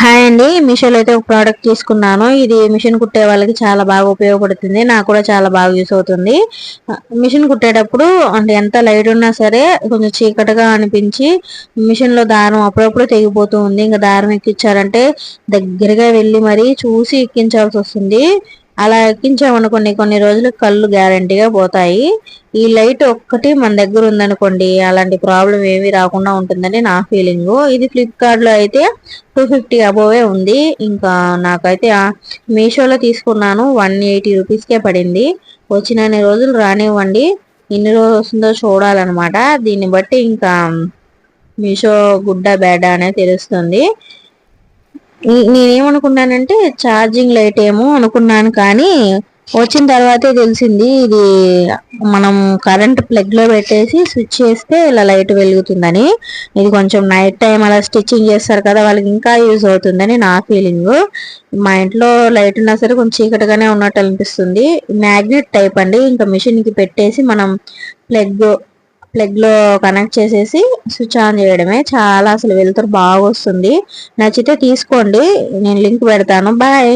Hi అండి. మిషోలో అయితే ఒక ప్రోడక్ట్ తీసుకున్నాను. ఇది మిషన్ కుట్టే వాళ్ళకి చాలా బాగా ఉపయోగపడుతుంది. నాకు కూడా చాలా బాగా యూస్ అవుతుంది. మిషన్ కుట్టేటప్పుడు అంటే ఎంత లైట్ ఉన్నా సరే కొంచెం చీకటిగా అనిపించి మిషన్లో దారం అప్పుడప్పుడు తెగిపోతూ ఉంది. ఇంకా దారం ఎక్కించారంటే దగ్గరగా వెళ్ళి మరీ చూసి ఎక్కించాల్సి వస్తుంది. అలా ఎక్కించామనుకోండి కొన్ని రోజులు కళ్ళు గ్యారంటీగా పోతాయి. ఈ లైట్ ఒక్కటి మన దగ్గర ఉందనుకోండి అలాంటి ప్రాబ్లం ఏమీ రాకుండా ఉంటుందని నా ఫీలింగ్ ఇది ఫ్లిప్కార్ట్లో అయితే టూ ఫిఫ్టీ అబోవే ఉంది. ఇంకా నాకైతే మీషోలో తీసుకున్నాను వన్ ఎయిటీ రూపీస్కే పడింది. వచ్చినన్ని రోజులు రానివ్వండి. ఎన్ని రోజులు వస్తుందో చూడాలన్నమాట. దీన్ని బట్టి ఇంకా మీషో గుడ్డ బ్యాడ్ అనేది తెలుస్తుంది. నేనేమనుకున్నానంటే ఛార్జింగ్ లైట్ ఏమో అనుకున్నాను కానీ వచ్చిన తర్వాతే తెలిసింది ఇది మనం కరెంట్ ప్లగ్లో పెట్టేసి స్విచ్ చేస్తే ఇలా లైట్ వెలుగుతుందని. ఇది కొంచెం నైట్ టైం అలా స్టిచ్చింగ్ చేస్తారు కదా వాళ్ళకి ఇంకా యూజ్ అవుతుందని నా ఫీలింగ్. మా ఇంట్లో లైట్ ఉన్నా సరే కొంచెం చీకటిగానే ఉన్నట్టు అనిపిస్తుంది. మ్యాగ్నెట్ టైప్ అండి. ఇంకా మిషన్కి పెట్టేసి మనం ప్లగ్ ప్లగ్లో కనెక్ట్ చేసేసి స్విచ్ ఆన్ చేయడమే. చాలా అసలు వెళ్తారు బాగా వస్తుంది. నచ్చితే తీసుకోండి. నేను లింక్ పెడతాను. బాయ్.